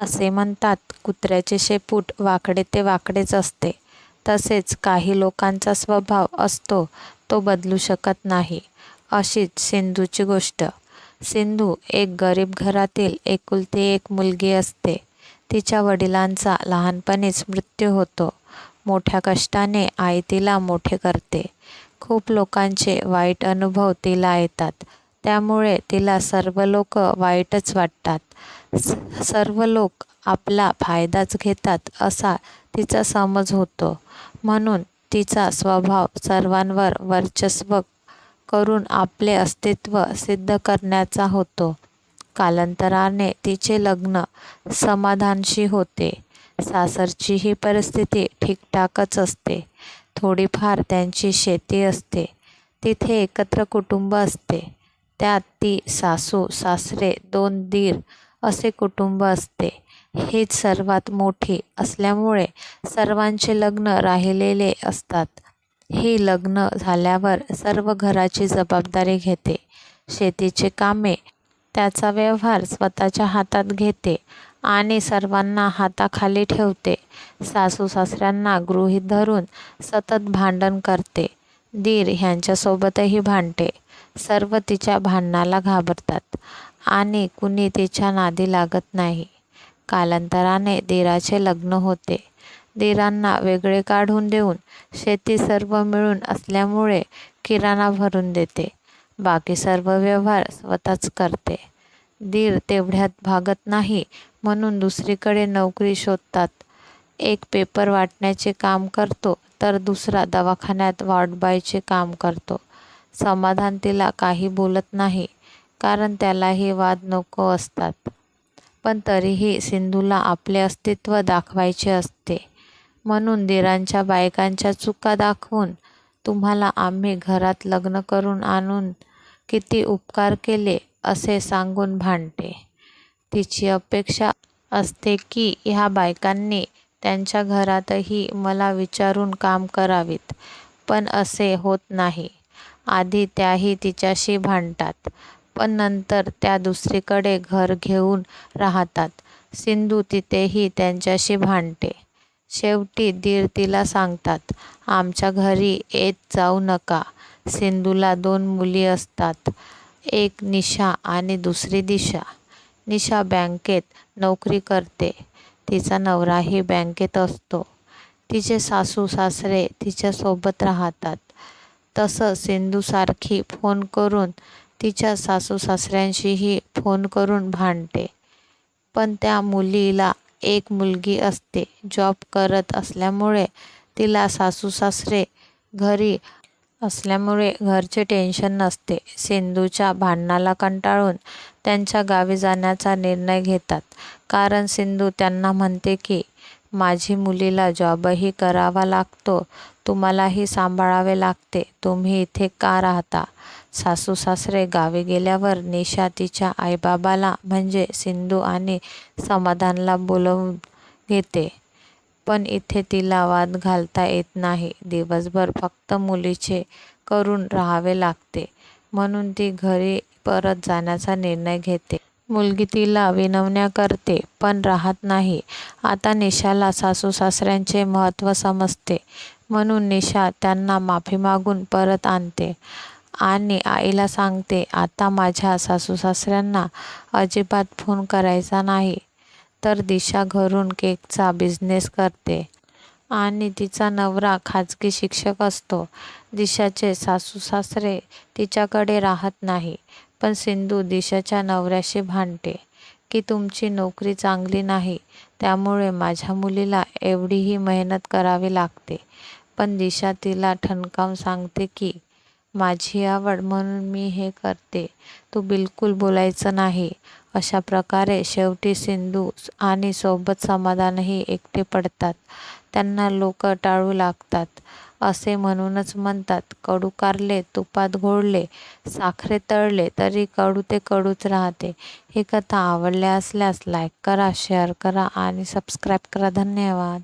असे म्हणतात. कुत्र्याचे शेपूट वाकडे ते वाकडेच असते. तसेच काही लोकांचा स्वभाव असतो तो बदलू शकत नाही. अशीच सिंधूची गोष्ट. सिंधू एक गरीब घरातील एकुलती एक मुलगी असते. तिच्या वडिलांचा लहानपणीच मृत्यू होतो. मोठ्या कष्टाने आई तिला मोठे करते. खूप लोकांचे वाईट अनुभव तिला येतात. त्यामुळे तिला सर्व लोक वाईटच वाटतात. सर्व लोक आपला फायदाच घेतात असा तिचा समज होतो. म्हणून तिचा स्वभाव सर्वांवर वर्चस्व करून आपले अस्तित्व सिद्ध करण्याचा होतो. कालांतराने तिचे लग्न समाधानशी होते. सासरची ही परिस्थिती ठीकठाकच असते. थोडीफार त्यांची शेती असते. तिथे एकत्र कुटुंब असते. त्यात ती सासू सासरे दोन दीर असे कुटुंब असते. हेच सर्वात मोठी असल्यामुळे सर्वांचे लग्न राहिलेले असतात. ही लग्न झाल्यावर सर्व घराची जबाबदारी घेते. शेतीचे कामे त्याचा व्यवहार स्वतःच्या हातात घेते आणि सर्वांना हाताखाली ठेवते. सासू सासऱ्यांना गृहीत धरून सतत भांडण करते. दीर ह्यांच्यासोबतही भांडते. सर्व तिच्या भांडणाला घाबरतात. आणि कुणी तिच्या नादी लागत नाही. कालांतराने दिराचे लग्न होते. दिरांना वेगळे काढून देऊन शेती सर्व मिळून असल्यामुळे किराणा भरून देते. बाकी सर्व व्यवहार स्वतःच करते. दीर तेवढ्यात भागत नाही म्हणून दुसरीकडे नोकरी शोधतात. एक पेपर वाटण्याचे काम करतो तर दुसरा दवाखान्यात वार्डबॉयचे काम करतो. समाधान तिला काही बोलत नाही. कारण त्यालाही वाद नको असतात. पण तरीही सिंधूला आपले अस्तित्व दाखवायचे असते. म्हणून दिरांच्या बायकांच्या चुका दाखवून तुम्हाला आम्ही घरात लग्न करून आणून किती उपकार केले असे सांगून भांडते. तिची अपेक्षा असते की ह्या बायकांनी त्यांच्या घरातही मला विचारून काम करावीत पण असे होत नाही. आधी त्याही तिच्याशी भांडतात. पण नंतर त्या दुसरीकडे घर घेऊन राहतात. सिंधू तिथेही त्यांच्याशी भांडते. शेवटी दीर तिला सांगतात आमच्या घरी येत जाऊ नका. सिंधूला दोन मुली असतात एक निशा आणि दुसरी दिशा. निशा बँकेत नोकरी करते. तिचा नवराही बँकेत असतो. तिचे सासू सासरे तिच्यासोबत राहतात. तसं सिंधूसारखी फोन करून तिच्या सासू सासऱ्यांशीही फोन करून भांडते. पण त्या मुलीला एक मुलगी असते जॉब करत असल्यामुळे तिला सासू सासरे घरी असल्यामुळे घरचे टेन्शन नसते. सिंधूच्या भांडणाला कंटाळून त्यांच्या गावी जाण्याचा निर्णय घेतात. कारण सिंधू त्यांना म्हणते की माझी मुलीला जॉबही करावा लागतो तुम्हालाही सांभाळावे लागते. तुम्ही इथे का राहता? सासू सासरे गावी गेल्यावर निशा तिच्या आईबाबाला म्हणजे सिंधू आणि समाधानला बोलवून घेते. पण इथे तिला वाद घालता येत नाही. दिवसभर फक्त मुलीचे करून राहावे लागते. म्हणून ती घरी परत जाण्याचा निर्णय घेते. मुलगी तिला विनवण्या करते पण राहत नाही. आता निशाला सासू सासऱ्यांचे महत्त्व समजते. म्हणून निशा त्यांना माफी मागून परत आणते आणि आईला सांगते आता माझ्या सासू सासऱ्यांना अजिबात फोन करायचा नाही तर दिशा घरून केकचा बिझनेस करते आणि तिचा नवरा खाजगी शिक्षक असतो. दिशाचे सासू सासरे तिच्याकडे राहत नाही पण सिंधू दिशाच्या नवऱ्याशी भांडते की तुमची नोकरी चांगली नाही त्यामुळे माझ्या मुलीला एवढीही मेहनत करावी लागते. पण दिशा तिला ठणकावून सांगते की माझी आवड म्हणून मी हे करते. तू बिलकुल बोलायचं नाही. अशा प्रकारे शेवटी सिंधू आणि सोबत समाधानही एकटे पडतात. त्यांना लोक टाळू लागतात. असे म्हणूनच म्हणतात कडू कारले तुपात घोळले साखरे तळले तरी कडू ते कडूच राहते. ही कथा आवडल्या असल्यास लाईक करा शेअर करा आणि सबस्क्राईब करा. धन्यवाद.